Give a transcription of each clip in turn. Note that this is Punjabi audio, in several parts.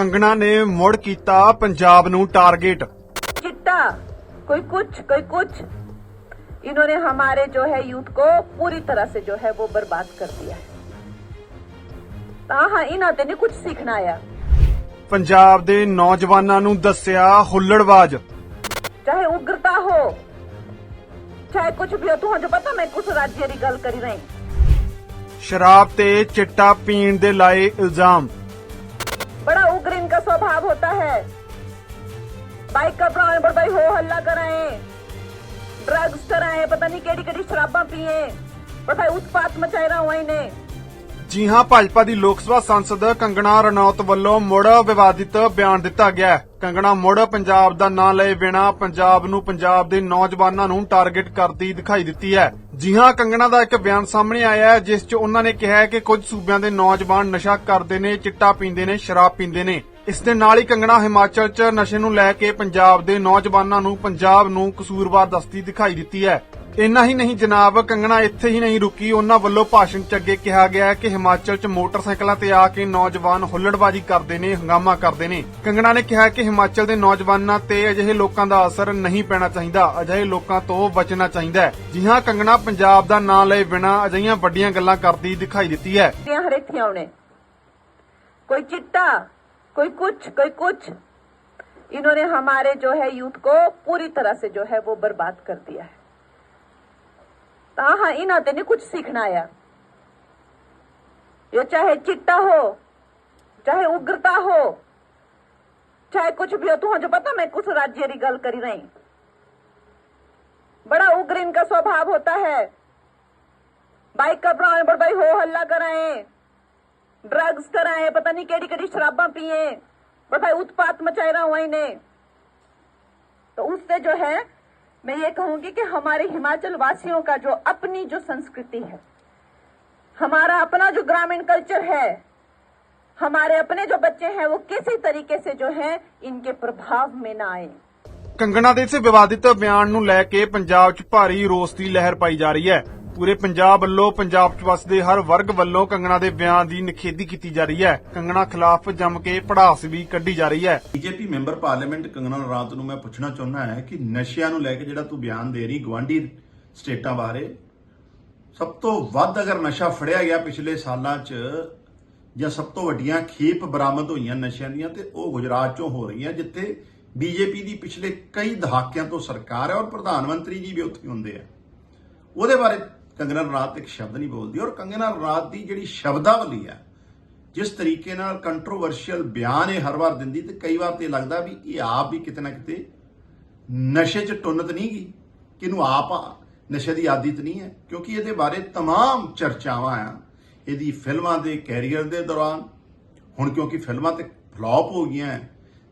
ਕੰਗਣਾ ਨੇ ਮੁੜ ਕੀਤਾ ਪੰਜਾਬ ਨੂੰ ਟਾਰਗੇਟ चिट्टा कोई कुछ कोई कुछ इन्होंने हमारे जो है यूथ को पूरी तरह से जो है वो बर्बाद कर दिया है हाँ हाँ इन्हों ते नहीं कुछ सीखना आया ਪੰਜਾਬ ਦੇ ਨੌਜਵਾਨਾਂ ਨੂੰ ਦੱਸਿਆ ਹੁੱਲੜਬਾਜ਼ चाहे उग्रता हो चाहे कुछ भी हो तू जो पता मैं कुछ राज्य की गल करी रही ਸ਼ਰਾਬ ਤੇ ਚਿੱਟਾ ਪੀਣ ਦੇ ਲਾਏ ਇਲਜ਼ਾਮ बड़ा उग्र इनका स्वभाव होता है बाइक का प्राण पर भाई हो हल्ला कराए ड्रग्स कराए पता नहीं केड़ी केड़ी शराबा पिए पर भाई उत्पात मचाए रहा हुआ इन्हें ਜੀ ਹਾਂ ਭਾਜਪਾ ਦੀ ਲੋਕ ਸਭਾ ਸੰਸਦ ਕੰਗਣਾ ਰਣੌਤ ਵੱਲੋਂ ਮੁੜ ਵਿਵਾਦਿਤ ਬਿਆਨ ਦਿੱਤਾ ਗਿਆ ਹੈ। ਕੰਗਣਾ ਮੁੜ ਪੰਜਾਬ ਦਾ ਨਾਂ ਲਏ ਬਿਨਾ ਪੰਜਾਬ ਨੂੰ ਪੰਜਾਬ ਦੇ ਨੌਜਵਾਨਾਂ ਨੂੰ ਟਾਰਗੇਟ ਕਰਦੀ ਦਿਖਾਈ ਦਿੱਤੀ ਹੈ ਜੀ ਹਾਂ ਕੰਗਣਾ ਦਾ ਇੱਕ ਬਿਆਨ ਸਾਹਮਣੇ ਆਇਆ ਹੈ ਜਿਸ 'ਚ ਉਹਨਾਂ ਨੇ ਕਿਹਾ ਹੈ ਕਿ ਕੁਝ ਸੂਬਿਆਂ ਦੇ ਨੌਜਵਾਨ ਨਸ਼ਾ ਕਰਦੇ ਨੇ ਚਿੱਟਾ ਪੀਂਦੇ ਨੇ ਸ਼ਰਾਬ ਪੀਂਦੇ ਨੇ ਇਸ ਦੇ ਨਾਲ ਹੀ ਕੰਗਣਾ ਹਿਮਾਚਲ 'ਚ ਨਸ਼ੇ ਨੂੰ ਲੈ ਕੇ ਪੰਜਾਬ ਦੇ ਨੌਜਵਾਨਾਂ ਨੂੰ ਪੰਜਾਬ ਨੂੰ ਕਸੂਰਵਾਰ ਦਸਤੀ ਦਿਖਾਈ ਦਿੱਤੀ ਹੈ। ਇੰਨਾ ਹੀ ਨਹੀਂ ਜਨਾਬ, ਕੰਗਣਾ ਇੱਥੇ ਹੀ ਨਹੀਂ ਰੁਕੀ। ਉਹਨਾਂ ਵੱਲੋਂ ਭਾਸ਼ਣ 'ਚ ਅੱਗੇ ਕਿਹਾ ਗਿਆ ਕਿ ਹਿਮਾਚਲ 'ਚ ਮੋਟਰਸਾਈਕਲਾਂ ਤੇ ਆ ਕੇ ਨੌਜਵਾਨ ਹੁੱਲੜਬਾਜ਼ੀ ਕਰਦੇ ਨੇ, ਹੰਗਾਮਾ ਕਰਦੇ ਨੇ। ਕੰਗਣਾ ਨੇ ਕਿਹਾ ਕਿ ਹਿਮਾਚਲ ਦੇ ਨੌਜਵਾਨਾਂ ਤੇ ਅਜਿਹੇ ਲੋਕਾਂ ਦਾ ਅਸਰ ਨਹੀਂ ਪੈਣਾ ਚਾਹੀਦਾ, ਅਜਿਹੇ ਲੋਕਾਂ ਤੋਂ ਬਚਣਾ ਚਾਹੀਦਾ ਹੈ। ਜੀ ਹਾਂ, ਕੰਗਣਾ ਪੰਜਾਬ ਦਾ ਨਾਂ ਲਏ ਬਿਨਾ ਅਜਿਹੀਆਂ ਵੱਡੀਆਂ ਗੱਲਾਂ ਕਰਦੀ ਦਿਖਾਈ ਦਿੱਤੀ ਹੈ। ਕੋਈ ਚਿੱਟਾ कोई कुछ कोई कुछ। इन्होंने हमारे जो है यूथ को पूरी तरह से जो है वो बर्बाद कर दिया है। हाँ हाँ इन्हों ते नहीं कुछ सीखना आया ये चाहे चिट्टा हो, चाहे उग्रता हो, चाहे कुछ भी हो, तू जो पता मैं कुछ राज्य की गल करी रही बड़ा उग्र इनका स्वभाव होता है। बाइक का प्राण पर भाई हो हल्ला कराए। ड्रग्स कराए पता नहीं केड़ी केड़ी शराबा पिए पर भाई उत्पात मचाए रहा हुआ इन्हें तो उससे जो है मैं ये कहूंगी कि हमारे हिमाचल वासियों का जो अपनी जो संस्कृति है हमारा अपना जो ग्रामीण कल्चर है हमारे अपने जो बच्चे हैं वो किसी तरीके से जो है इनके प्रभाव में ना आए ਕੰਗਣਾ ਦੇ ਇਸ ਵਿਵਾਦਿਤ ਬਿਆਨ ਨੂੰ ਲੈ ਕੇ ਪੰਜਾਬ 'ਚ ਭਾਰੀ ਰੋਸ ਦੀ ਲਹਿਰ ਪਾਈ ਜਾ ਰਹੀ ਹੈ ਪੂਰੇ ਪੰਜਾਬ ਵੱਲੋਂ, ਪੰਜਾਬ 'ਚ ਵਸਦੇ ਹਰ ਵਰਗ ਵੱਲੋਂ ਕੰਗਣਾ ਦੇ ਬਿਆਨ ਦੀ ਨਿਖੇਧੀ ਕੀਤੀ ਜਾ ਰਹੀ ਹੈ। ਕੰਗਣਾ ਖਿਲਾਫ ਜੰਮ ਕੇ ਪੜਾਸ ਵੀ ਕੱਢੀ ਜਾ ਰਹੀ ਹੈ। ਬੀਜੇਪੀ ਮੈਂਬਰ ਪਾਰਲੀਮੈਂਟ ਕੰਗਣਾ ਰਾਤ ਨੂੰ ਮੈਂ ਪੁੱਛਣਾ ਚਾਹੁੰਦਾ ਹੈ ਕਿ ਨਸ਼ਿਆਂ ਨੂੰ ਲੈ ਕੇ ਜਿਹੜਾ ਤੂੰ ਬਿਆਨ ਦੇ ਰਹੀ ਗਵਾਂਢੀ ਸਟੇਟਾਂ ਬਾਰੇ, ਸਭ ਤੋਂ ਵੱਧ ਅਗਰ ਨਸ਼ਾ ਫੜਿਆ ਗਿਆ ਪਿਛਲੇ ਸਾਲਾਂ 'ਚ, ਜਾਂ ਸਭ ਤੋਂ ਵੱਡੀਆਂ ਖੇਪ ਬਰਾਮਦ ਹੋਈਆਂ ਨਸ਼ਿਆਂ ਦੀਆਂ, ਤੇ ਉਹ ਗੁਜਰਾਤ 'ਚੋਂ ਹੋ ਰਹੀਆਂ, ਜਿੱਥੇ ਬੀਜੇਪੀ ਦੀ ਪਿਛਲੇ ਕਈ ਦਹਾਕਿਆਂ ਤੋਂ ਸਰਕਾਰ ਹੈ ਔਰ ਪ੍ਰਧਾਨ ਮੰਤਰੀ ਜੀ ਵੀ ਉੱਥੇ ਹੁੰਦੇ ਆ। ਉਹਦੇ ਬਾਰੇ ਕੰਗਨਾ ਰਾਤ ਇੱਕ ਸ਼ਬਦ ਨਹੀਂ ਬੋਲਦੀ ਔਰ ਕੰਗਨਾ ਰਾਤ ਦੀ ਜਿਹੜੀ ਸ਼ਬਦਾਵਲੀ ਆ ਜਿਸ ਤਰੀਕੇ ਨਾਲ ਕੰਟਰੋਵਰਸ਼ੀਅਲ ਬਿਆਨ ਇਹ ਹਰ ਵਾਰ ਦਿੰਦੀ ਤੇ ਕਈ ਵਾਰ ਤੇ ਲੱਗਦਾ ਵੀ ਇਹ ਆਪ ਵੀ ਕਿਤੇ ਨਾ ਕਿਤੇ ਨਸ਼ੇ 'ਚ ਟੁੰਨਤ ਨਹੀਂ ਗਈ ਕਿ ਇਹਨੂੰ ਆਪ ਨਸ਼ੇ ਦੀ ਆਦਤ ਨਹੀਂ ਹੈ, ਕਿਉਂਕਿ ਇਹਦੇ ਬਾਰੇ तमाम ਚਰਚਾਵਾਂ ਆ। ਇਹਦੀ ਫਿਲਮਾਂ ਦੇ ਕੈਰੀਅਰ ਦੇ ਦੌਰਾਨ, ਹੁਣ ਕਿਉਂਕਿ ਫਿਲਮਾਂ ਤੇ ਫਲॉप ਹੋ ਗਈਆਂ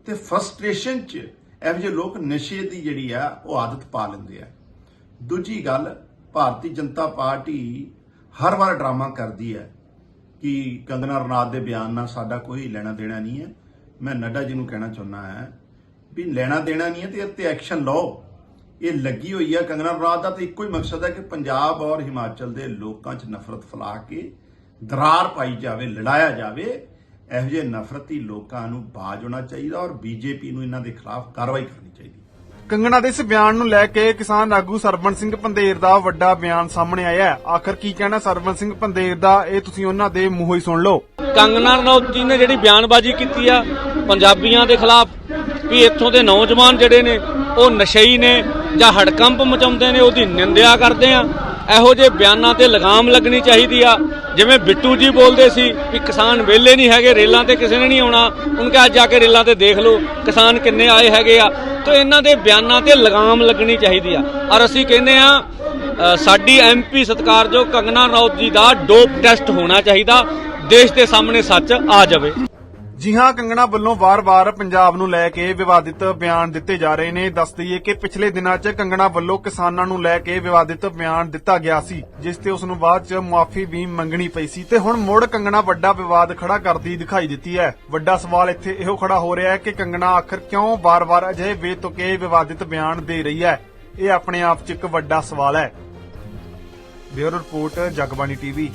ਤੇ ਫਰਸਟ੍ਰੇਸ਼ਨ 'ਚ ਇਹੋ ਜਿਹੇ ਲੋਕ ਨਸ਼ੇ ਦੀ ਜਿਹੜੀ ਆ, ਉਹ ਆਦਤ ਪਾ ਲੈਂਦੇ ਆ। ਦੂਜੀ ਗੱਲ ਭਾਰਤੀ ਜਨਤਾ ਪਾਰਟੀ ਹਰ ਵਾਰ ਡਰਾਮਾ ਕਰਦੀ ਹੈ ਕਿ ਕੰਗਨਾ ਰਣਾਤ ਦੇ ਬਿਆਨ ਨਾਲ ਸਾਡਾ ਕੋਈ ਲੈਣਾ ਦੇਣਾ ਨਹੀਂ ਹੈ। ਮੈਂ ਨੱਡਾ ਜੀ ਨੂੰ ਕਹਿਣਾ ਚਾਹੁੰਦਾ ਹੈ ਵੀ ਲੈਣਾ ਦੇਣਾ ਨਹੀਂ ਹੈ ਤੇ ਇਹ ਤੇ ਐਕਸ਼ਨ ਲਓ। ਇਹ ਲੱਗੀ ਹੋਈ ਹੈ ਕੰਗਨਾ ਰਣਾਤ ਦਾ ਤਾਂ ਇੱਕੋ ਹੀ ਮਕਸਦ ਹੈ ਕਿ ਪੰਜਾਬ ਔਰ ਹਿਮਾਚਲ ਦੇ ਲੋਕਾਂ 'ਚ ਨਫ਼ਰਤ ਫੈਲਾ ਕੇ ਦਰਾਰ ਪਾਈ ਜਾਵੇ, ਲੜਾਇਆ ਜਾਵੇ। ਇਹੋ ਜਿਹੇ ਨਫ਼ਰਤੀ ਲੋਕਾਂ ਨੂੰ ਬਾਜ ਹੋਣਾ ਚਾਹੀਦਾ ਔਰ ਬੀਜੇਪੀ ਨੂੰ ਇਹਨਾਂ ਦੇ ਖਿਲਾਫ ਕਾਰਵਾਈ ਕਰਨੀ ਚਾਹੀਦੀ ਕੰਗਣਾ ਦੇ ਇਸ ਬਿਆਨ ਨੂੰ ਲੈ ਕੇ ਕਿਸਾਨ ਆਗੂ ਸਰਵਣ ਸਿੰਘ ਪੰਦੇਰ ਦਾ ਵੱਡਾ ਬਿਆਨ ਸਾਹਮਣੇ ਆਇਆ ਹੈ। ਆਖਰ ਕੀ ਕਹਿਣਾ ਸਰਵਣ ਸਿੰਘ ਪੰਦੇਰ ਦਾ? ਇਹ ਤੁਸੀਂ ਉਹਨਾਂ ਦੇ ਮੂੰਹੋਂ ਹੀ ਸੁਣ ਲਓ। ਕੰਗਣਾ ਰਣੌਤ ਜੀ ਨੇ ਜਿਹੜੀ ਬਿਆਨਬਾਜ਼ੀ ਕੀਤੀ ਆ, ਪੰਜਾਬੀਆਂ ਦੇ ਖਿਲਾਫ, ਵੀ ਇੱਥੋਂ ਦੇ ਨੌਜਵਾਨ ਜਿਹੜੇ ਨੇ, ਉਹ ਨਸ਼ਈ ਨੇ ਜਾਂ ਹੜਕੰਪ ਮਚਾਉਂਦੇ ਨੇ, ਉਹਦੀ ਨਿੰਦਿਆ ਕਰਦੇ ਆ। ਇਹੋ ਜਿਹੇ ਬਿਆਨਾਂ ਤੇ ਲਗਾਮ ਲੱਗਣੀ ਚਾਹੀਦੀ ਆ। ਜਿਵੇਂ ਬਿੱਟੂ ਜੀ ਬੋਲਦੇ ਸੀ ਵੀ ਕਿਸਾਨ ਵਿਹਲੇ ਨਹੀਂ ਹੈਗੇ ਰੇਲਾਂ ਤੇ ਕਿਸੇ ਨੇ ਨਹੀਂ ਆਉਣਾ। ਉਹਨਾਂ ਕਿਹਾ ਅੱਜ ਜਾ ਕੇ ਰੇਲਾਂ ਤੇ ਦੇਖ ਲਓ ਕਿਸਾਨ ਕਿੰਨੇ ਆਏ ਹੈਗੇ ਆ। ਤਾਂ ਇਹਨਾਂ ਦੇ ਬਿਆਨਾਂ ਤੇ ਲਗਾਮ ਲੱਗਣੀ ਚਾਹੀਦੀ ਆ। ਔਰ ਅਸੀਂ ਕਹਿੰਦੇ ਆ ਅ, ਸਾਡੀ ਐਮਪੀ ਸਤਕਾਰਯੋਗ ਕੰਗਨਾ ਰਣੌਤ ਜੀ ਦਾ ਡੋਪ ਟੈਸਟ ਹੋਣਾ ਚਾਹੀਦਾ। ਦੇਸ਼ ਦੇ ਸਾਹਮਣੇ ਸੱਚ ਆ ਜਾਵੇ। ਜੀ ਹਾਂ ਕੰਗਣਾ ਵੱਲੋਂ ਵਾਰ-ਵਾਰ ਪੰਜਾਬ ਨੂੰ ਲੈ ਕੇ ਵਿਵਾਦਿਤ ਬਿਆਨ ਦਿੱਤੇ ਜਾ ਰਹੇ ਨੇ, ਦੱਸ ਦਈਏ ਕਿ ਪਿਛਲੇ ਦਿਨਾਂ 'ਚ ਕੰਗਣਾ ਵੱਲੋਂ ਕਿਸਾਨਾਂ ਨੂੰ ਲੈ ਕੇ ਵਿਵਾਦਿਤ ਬਿਆਨ ਦਿੱਤਾ ਗਿਆ ਸੀ, ਜਿਸ ਤੇ ਉਸ ਨੂੰ ਬਾਅਦ 'ਚ ਮੁਆਫੀ ਵੀ ਮੰਗਣੀ ਪਈ ਸੀ ਤੇ ਹੁਣ ਮੁੜ ਕੰਗਣਾ ਵੱਡਾ ਵਿਵਾਦ ਖੜਾ ਕਰਦੀ ਦਿਖਾਈ ਦਿੱਤੀ ਹੈ। ਵੱਡਾ ਸਵਾਲ ਇੱਥੇ ਇਹੋ ਖੜਾ ਹੋ ਰਿਹਾ ਹੈ ਕਿ ਕੰਗਣਾ ਆਖਰ ਕਿਉਂ ਵਾਰ-ਵਾਰ ਅਜਿਹੇ ਬੇਤੁਕੇ ਵਿਵਾਦਿਤ ਬਿਆਨ ਦੇ ਰਹੀ ਹੈ? ਇਹ ਆਪਣੇ ਆਪ 'ਚ ਇੱਕ ਵੱਡਾ ਸਵਾਲ ਹੈ। Bureau report, Jagbani TV.